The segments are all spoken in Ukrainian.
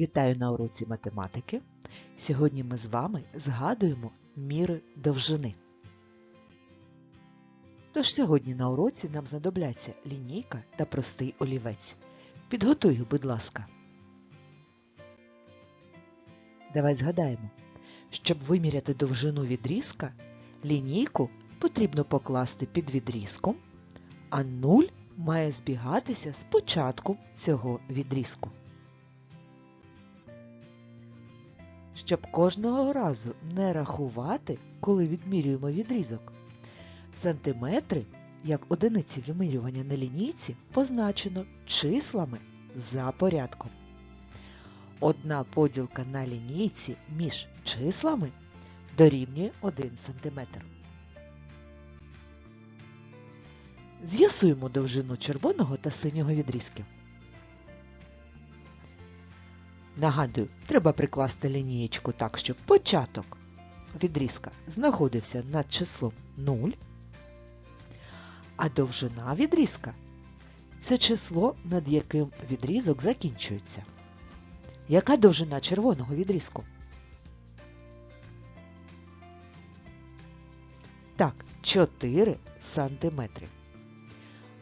Вітаю на уроці математики. Сьогодні ми з вами згадуємо міри довжини. Тож сьогодні на уроці нам знадобляться лінійка та простий олівець. Підготуй будь ласка. Давай згадаємо, щоб виміряти довжину відрізка, лінійку потрібно покласти під відрізком, а нуль має збігатися з початком цього відрізку. Щоб кожного разу не рахувати, коли відмірюємо відрізок. Сантиметри, як одиниці вимірювання на лінійці, позначено числами за порядком. Одна поділка на лінійці між числами дорівнює 1 см. З'ясуємо довжину червоного та синього відрізків. Нагадую, треба прикласти лінієчку так, щоб початок відрізка знаходився над числом 0, а довжина відрізка це число, над яким відрізок закінчується. Яка довжина червоного відрізку? Так, 4 сантиметри.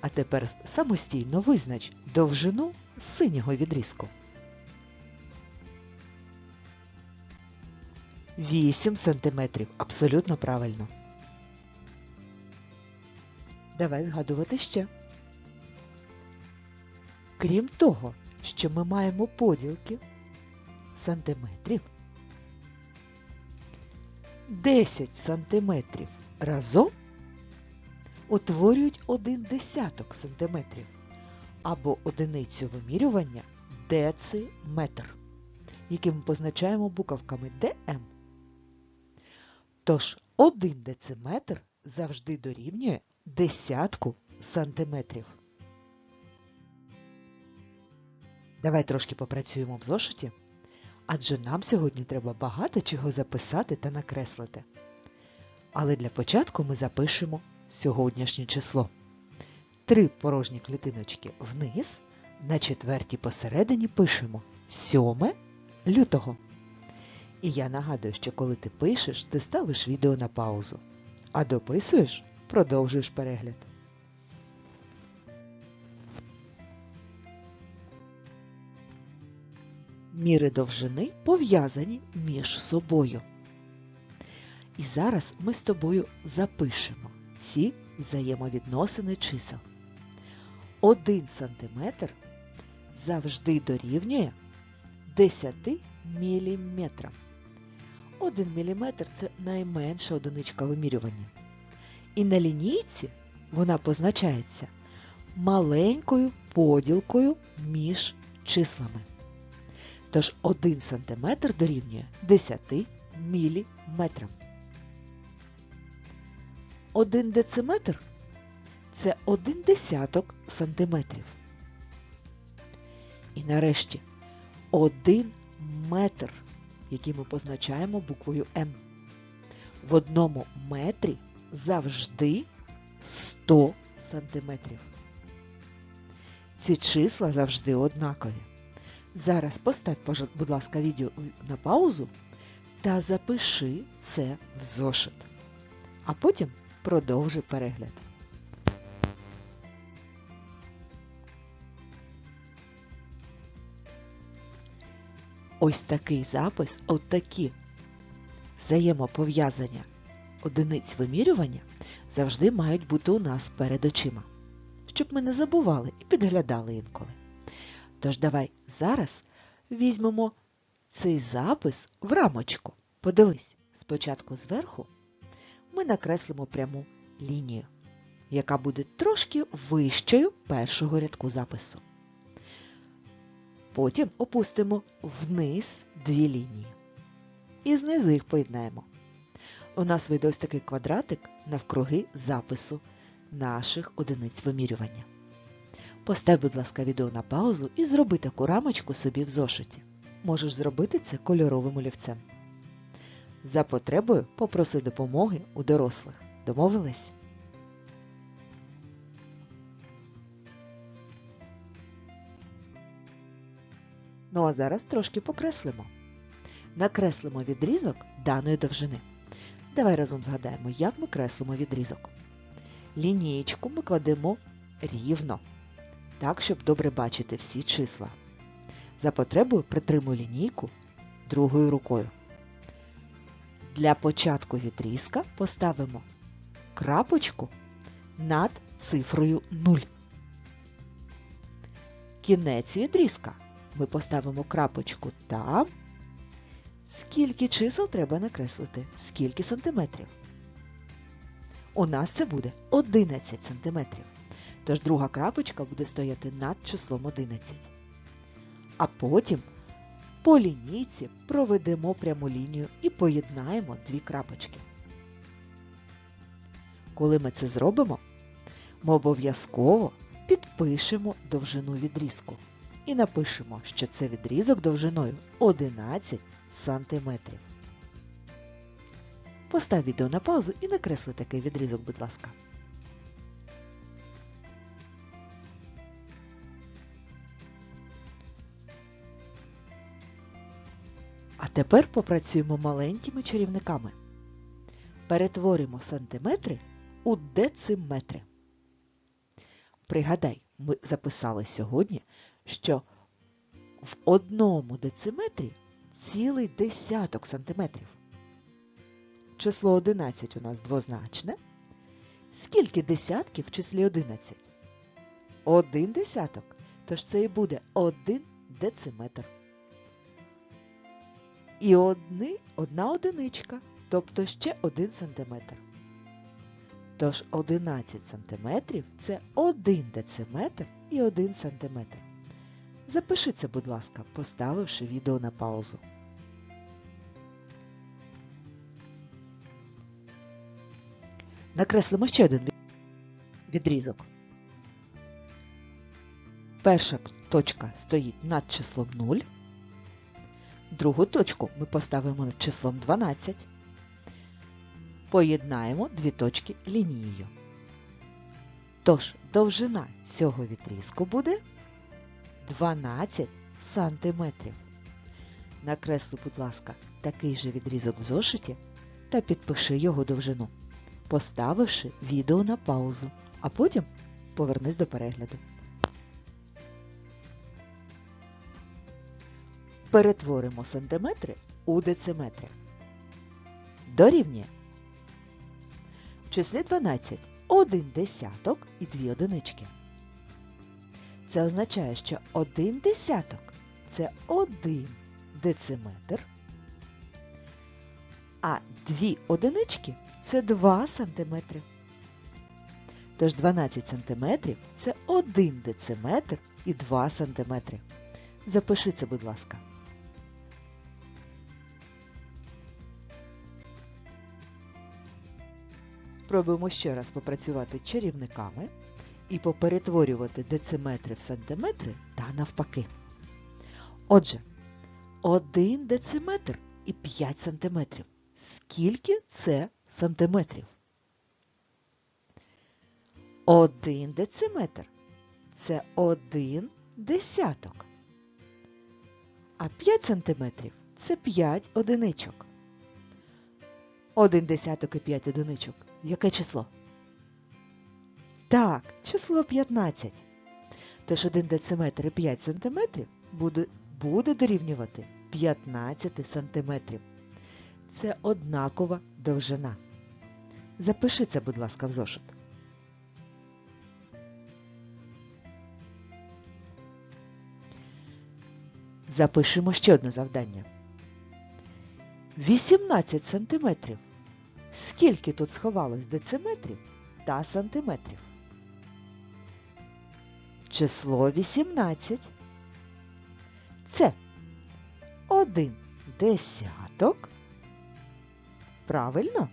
А тепер самостійно визнач довжину синього відрізку. 8 сантиметрів. Абсолютно правильно. Давай згадувати ще. Крім того, що ми маємо поділки сантиметрів, 10 сантиметрів разом утворюють один десяток сантиметрів або одиницю вимірювання дециметр, який ми позначаємо буковками ДМ. Тож 1 дециметр завжди дорівнює десятку сантиметрів. Давай трошки попрацюємо в зошиті, адже нам сьогодні треба багато чого записати та накреслити. Але для початку ми запишемо сьогоднішнє число. Три порожні клітиночки вниз, на четвертій посередині пишемо 7 лютого. І я нагадую, що коли ти пишеш, ти ставиш відео на паузу, а дописуєш, продовжуєш перегляд. Міри довжини пов'язані між собою. І зараз ми з тобою запишемо ці взаємовідносини чисел. 1 см завжди дорівнює 10 міліметрам. 1 мм це найменша одиничка вимірювання. І на лінійці вона позначається маленькою поділкою між числами. Тож 1 см дорівнює 10 міліметрам. 1 дециметр це 1 десяток сантиметрів. І нарешті 1 метр які ми позначаємо буквою М. В одному метрі завжди 100 сантиметрів. Ці числа завжди однакові. Зараз постав, будь ласка, відео на паузу та запиши це в зошит. А потім продовжуй перегляд. Ось такий запис, от такі взаємопов'язання одиниць вимірювання завжди мають бути у нас перед очима, щоб ми не забували і підглядали інколи. Тож давай зараз візьмемо цей запис в рамочку. Подивись, спочатку зверху ми накреслимо пряму лінію, яка буде трошки вищою першого рядку запису. Потім опустимо вниз дві лінії. І знизу їх поєднаємо. У нас вийде ось такий квадратик навкруги запису наших одиниць вимірювання. Постав, будь ласка, відео на паузу і зроби таку рамочку собі в зошиті. Можеш зробити це кольоровим олівцем. За потребою попроси допомоги у дорослих. Домовились? Ну а зараз трошки покреслимо. Накреслимо відрізок даної довжини. Давай разом згадаємо, як ми креслимо відрізок. Лінієчку ми кладемо рівно, так, щоб добре бачити всі числа. За потребою притримуй лінійку другою рукою. Для початку відрізка поставимо крапочку над цифрою 0. Кінець відрізка ми поставимо крапочку там, скільки чисел треба накреслити, скільки сантиметрів. У нас це буде 11 сантиметрів. Тож друга крапочка буде стояти над числом 11. А потім по лінійці проведемо пряму лінію і поєднаємо дві крапочки. Коли ми це зробимо, ми обов'язково підпишемо довжину відрізку і напишемо, що це відрізок довжиною 11 сантиметрів. Постав відео на паузу і накресли такий відрізок, будь ласка. А тепер попрацюємо маленькими чарівниками. Перетворимо сантиметри у дециметри. Пригадай, ми записали сьогодні, що в одному дециметрі цілий десяток сантиметрів. Число 11 у нас двозначне. Скільки десятків в числі 11? Один десяток. Тож це і буде один дециметр. І одни, одна одиничка, тобто ще один сантиметр. Тож 11 сантиметрів – це 1 дециметр і 1 сантиметр. Запиши це, будь ласка, поставивши відео на паузу. Накреслимо ще один відрізок. Перша точка стоїть над числом 0. Другу точку ми поставимо над числом 12. Поєднаємо дві точки лінією. Тож довжина цього відрізку буде 12 сантиметрів. Накресли, будь ласка, такий же відрізок в зошиті та підпиши його довжину, поставивши відео на паузу, а потім повернись до перегляду. Перетворимо сантиметри у дециметри. Дорівнює. В числі 12 один десяток і дві одинички. Це означає, що один десяток це один дециметр, а дві одинички це 2 сантиметри. Тож 12 сантиметрів це 1 дециметр і 2 сантиметри. Запиши це, будь ласка. Спробуємо ще раз попрацювати чарівниками і поперетворювати дециметри в сантиметри та навпаки. Отже, 1 дециметр і 5 сантиметрів. Скільки це сантиметрів? 1 дециметр це 1 десяток. А 5 сантиметрів це 5 одиничок. 1 десяток і 5 одиничок. Яке число? Так, число 15. Тож 1 дециметр і 5 сантиметрів буде, буде дорівнювати 15 сантиметрів. Це однакова довжина. Запиши це, будь ласка, в зошит. Запишемо ще одне завдання. 18 сантиметрів. Скільки тут сховалось дециметрів та сантиметрів? Число 18. Це один десяток. Правильно?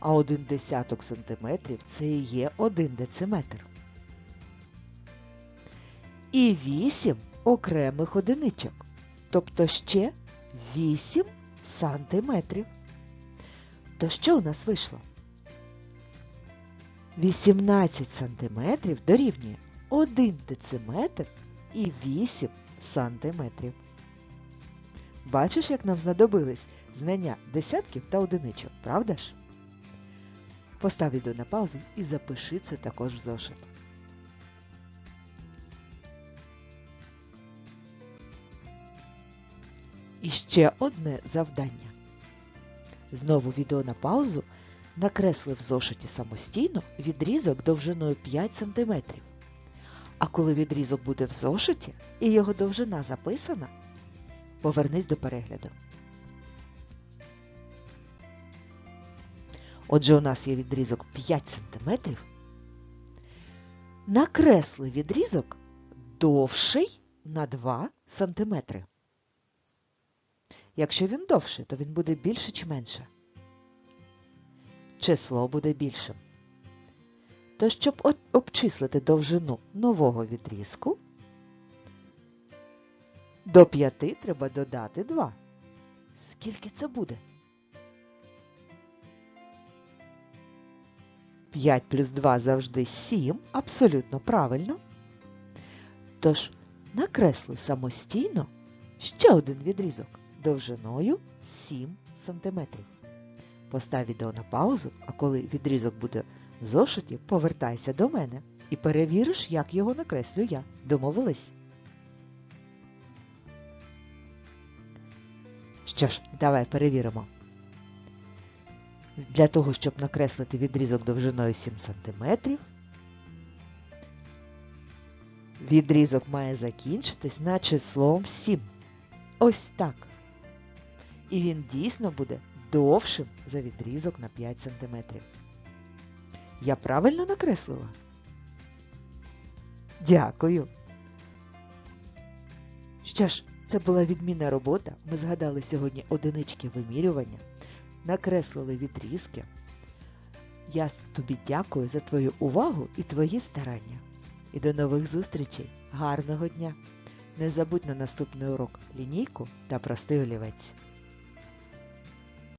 А один десяток сантиметрів це і є один дециметр. І 8 окремих одиничок. Тобто ще 8 сантиметрів. То що у нас вийшло? 18 сантиметрів дорівнює 1 дециметр і 8 сантиметрів. Бачиш, як нам знадобились знання десятків та одиничок, правда ж? Постав відео на паузу і запиши це також в зошит. І ще одне завдання. Знову відео на паузу накресли в зошиті самостійно відрізок довжиною 5 см. А коли відрізок буде в зошиті і його довжина записана, повернись до перегляду. Отже, у нас є відрізок 5 см. Накресли відрізок довший на 2 см. Якщо він довший, то він буде більше чи менше? Число буде більшим. То щоб обчислити довжину нового відрізку, до 5 треба додати 2. Скільки це буде? 5 плюс 2 завжди 7, абсолютно правильно. Тож накресли самостійно ще один відрізок довжиною 7 см. Постав відео на паузу, а коли відрізок буде зошиті, повертайся до мене і перевіриш, як його накреслю я. Домовились? Що ж, давай перевіримо. Для того, щоб накреслити відрізок довжиною 7 см, відрізок має закінчитись на числом 7. Ось так. І він дійсно буде довшим за відрізок на 5 см. Я правильно накреслила? Дякую. Що ж, це була відмінна робота. Ми згадали сьогодні одинички вимірювання, накреслили відрізки. Я тобі дякую за твою увагу і твої старання. І до нових зустрічей. Гарного дня! Не забудь на наступний урок лінійку та простий олівець.